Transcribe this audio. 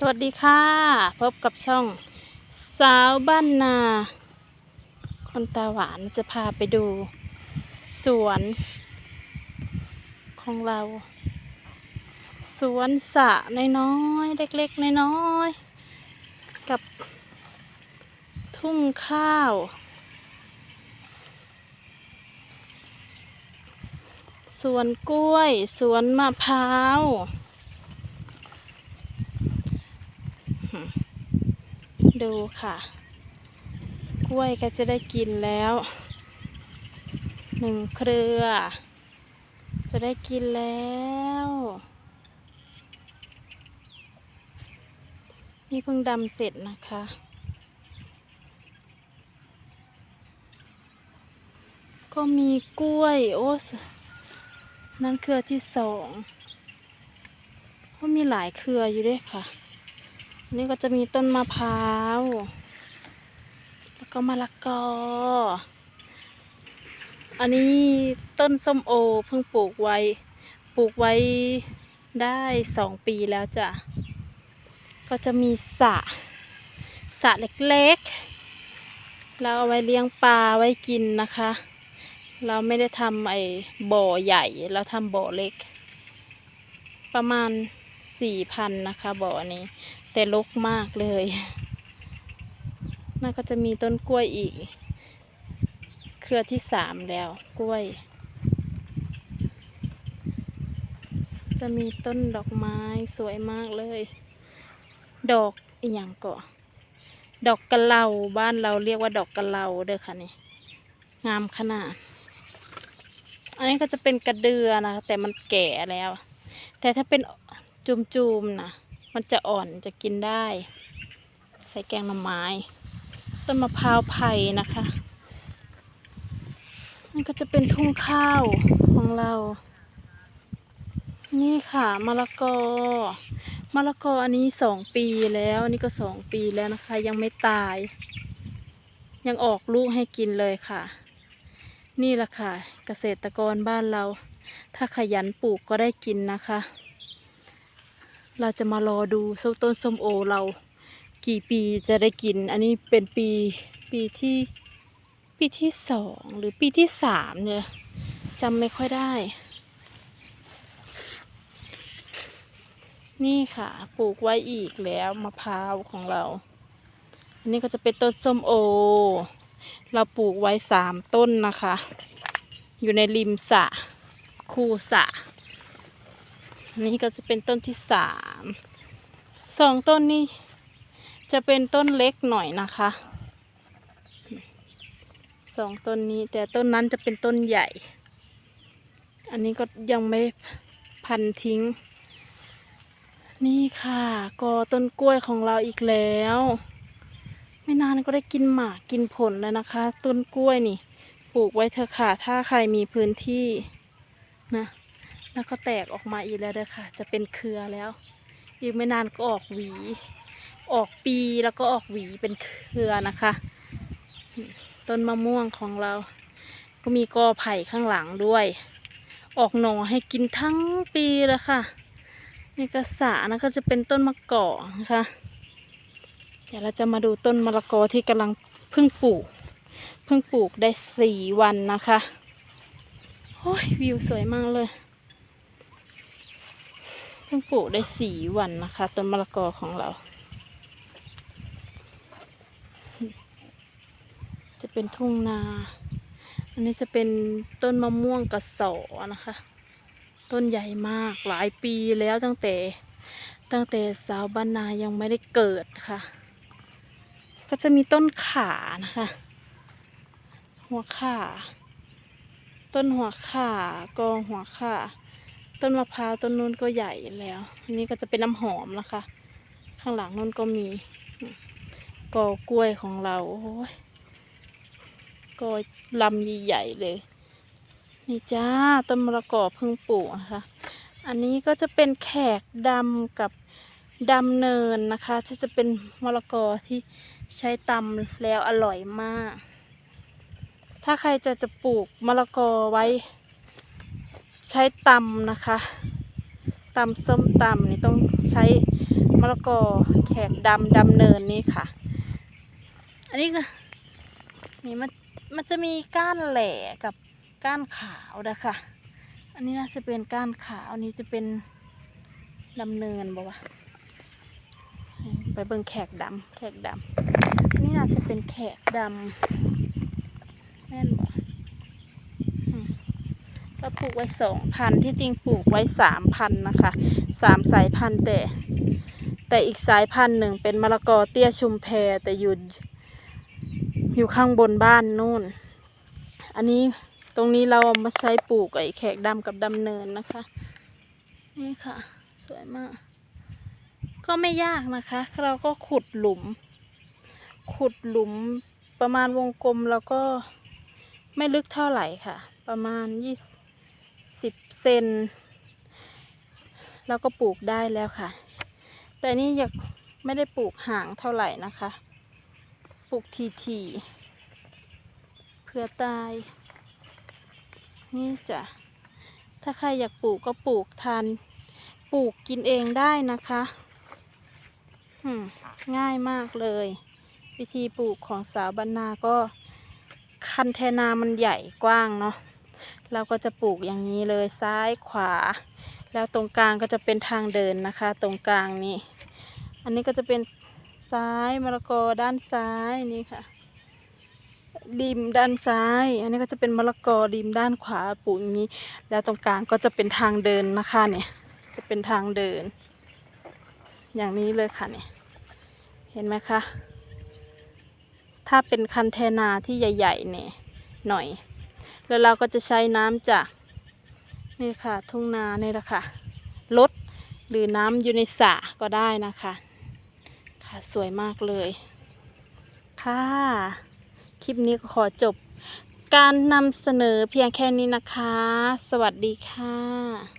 สวัสดีค่ะ พบกับช่องสาวบ้านนา คนตาหวานจะพาไปดู สวนของเรา สวนสระน้อยๆเล็กๆน้อยๆกับทุ่งข้าว สวนกล้วย สวนมะพร้าว ดูค่ะ กล้วยก็จะได้กินแล้วหนึ่งเครือ จะได้กินแล้ว นี่เพิ่งดำเสร็จนะคะ ก็มีกล้วย โอ้สนั่นเครือที่สองก็มีหลายเครืออยู่ด้วยค่ะ นี่ก็จะมีต้นมะพร้าว แล้วก็มะละกอ อันนี้ต้นส้มโอเพิ่งปลูกไว้ ปลูกไว้ได้สองปีแล้วจ้ะ ก็จะมีสระสระเล็กๆ เราเอาไว้เลี้ยงปลาไว้กินนะคะ เราไม่ได้ทำไอ้บ่อใหญ่ เราทำบ่อเล็ก ประมาณสี่พันนะคะบ่อนี้ แต่รกมากเลยน่าก็จะมีต้นกล้วยอีก เครือที่สามแล้วกล้วย จะมีต้นดอกไม้สวยมากเลย ดอกอีหยังก็ดอกกะเหลาบ้านเราเรียกว่าดอกกะเหลาเด้อค่ะนี่งามขนาด อันนี้ก็จะเป็นกระเดือนะคะแต่มันแก่แล้ว แต่ถ้าเป็นจุมๆนะ มันจะอ่อนจะกินได้ ใส่แกงหน่อไม้ ต้นมะพร้าวไผ่นะคะนี่ก็จะเป็นทุ่งข้าวของเรา นี่ค่ะมะละกอมะละกออันนี้สองปีแล้วอันนี่ก็สองปีแล้วนะคะ ยังไม่ตาย ยังออกลูกให้กินเลยค่ะ นี่แหละค่ะ เกษตรกรบ้านเรา ถ้าขยันปลูกก็ได้กินนะคะ เราจะมารอดูส้มต้นส้มโอเรากี่ปีจะได้กิน อันนี้เป็นปีปีที่ปีที่สองหรือปีที่สามเนี่ยจำไม่ค่อยได้ นี่ค่ะปลูกไว้อีกแล้วมะพร้าวของเรา อันนี้ก็จะเป็นต้นส้มโอ เราปลูกไว้สามต้นนะคะ อยู่ในริมสระคูสระ นี่ก็จะเป็นต้นที่สามสองต้นนี้จะเป็นต้นเล็กหน่อยนะคะสองต้นนี้แต่ต้นนั้นจะเป็นต้นใหญ่ อันนี้ก็ยังไม่พันทิ้ง นี่ค่ะกอต้นกล้วยของเราอีกแล้ว ไม่นานก็ได้กินหมากกินผลแล้วนะคะ ต้นกล้วยนี่ ปลูกไว้เถอะค่ะ ถ้าใครมีพื้นที่นะ แล้วก็แตกออกมาอีกแล้วเด้อค่ะ จะเป็นเครือแล้ว อีกไม่นานก็ออกหวี ออกปีแล้วก็ออกหวีเป็นเครือนะคะ ต้นมะม่วงของเรา ก็มีกอไผ่ข้างหลังด้วย ออกหน่อให้กินทั้งปีเลยค่ะนี่กระสานะก็จะเป็นต้นมะกอกนะคะ เดี๋ยวเราจะมาดูต้นมะละกอที่กำลังเพิ่งปลูก เพิ่งปลูกได้สี่วันนะคะโอ้ยวิวสวยมากเลย เพิ่งปลูกได้สี่วันนะคะต้นมะละกอของเรา จะเป็นทุ่งนา อันนี้จะเป็นต้นมะม่วงกระสอนะคะ ต้นใหญ่มากหลายปีแล้วตั้งแต่ตั้งแต่สาวบ้านนายังไม่ได้เกิดค่ะ ก็จะมีต้นขานะคะ หัวข่าต้นหัวข่ากองหัวข่า ต้นมะพร้าวต้นนู้นก็ใหญ่แล้วอันนี้ก็จะเป็นน้ำหอมนะคะ ข้างหลังนู้นก็มีกอกล้วยของเราโอ้ยกอลำใหญ่ๆเลย นี่จ้าต้นมะละกอเพิ่งปลูกนะคะ อันนี้ก็จะเป็นแขกดำกับดำเนินนะคะ ที่จะเป็นมะละกอที่ใช้ตำแล้วอร่อยมาก ถ้าใครจะจะปลูกมะละกอไว้ ใช้ตำนะคะตำส้มตำนี่ต้องใช้มะละกอแขกดำดำเนินนี่ค่ะ อันนี้ก็นี่มันมันจะมีก้านแหล่กับก้านขาวนะคะ อันนี้น่าจะเป็นก้านขาวอันนี้จะเป็นดำเนินบอกว่าไปเบิ่งแขกดำแขกดำนนี้น่าจะเป็นแขกดำแม่นบ่อืม ก็ปลูกไว้สองพันที่จริงปลูกไว้สามพันนะคะสามสายพันธุ์แต่ แต่อีกสายพันธุ์หนึ่งเป็นมะละกอเตี้ยชุมแพแต่อยู่อยู่ข้างบนบ้านนู่น อันนี้ตรงนี้เราเอามาใช้ปลูกไอ้แขกดำกับดำเนินนะคะ นี่ค่ะ สวยมาก ก็ไม่ยากนะคะ เราก็ขุดหลุม ขุดหลุมประมาณวงกลมแล้วก็ไม่ลึกเท่าไหร่ค่ะ ประมาณยี่สิบ เซนแล้วก็ปลูกได้แล้วค่ะ แต่นี่ยากไม่ได้ปลูกห่างเท่าไหร่นะคะ ปลูกทีทีๆเพื่อตาย นี่จ้ะถ้าใครอยากปลูกก็ปลูกทานปลูกกินเองได้นะคะง่ายมากเลย วิธีปลูกของสาวบรรณาก็คันแทนามันใหญ่กว้างเนาะ เราก็จะปลูกอย่างนี้เลยซ้ายขวา แล้วตรงกลางก็จะเป็นทางเดินนะคะ ตรงกลางนี่อันนี้ก็จะเป็นซ้ายมะละกอด้านซ้ายนี่ค่ะริมด้านซ้าย อันนี้ก็จะเป็นมะละกอริมด้านขวาปลูกอย่างนี้ แล้วตรงกลางก็จะเป็นทางเดินนะคะเนี่ยจะเป็นทางเดิน อย่างนี้เลยค่ะเนี่ยเห็นไหมคะถ้าเป็นคันเทนาที่ใหญ่ ๆ เนี่ยหน่อย แล้วเราก็จะใช้น้ำจากนี่ค่ะทุ่งนาเนี่ยแหละค่ะลดหรือน้ำอยู่ในสระก็ได้นะคะ ค่ะสวยมากเลย ค่ะ คลิปนี้ก็ขอจบการนำเสนอเพียงแค่นี้นะคะ สวัสดีค่ะ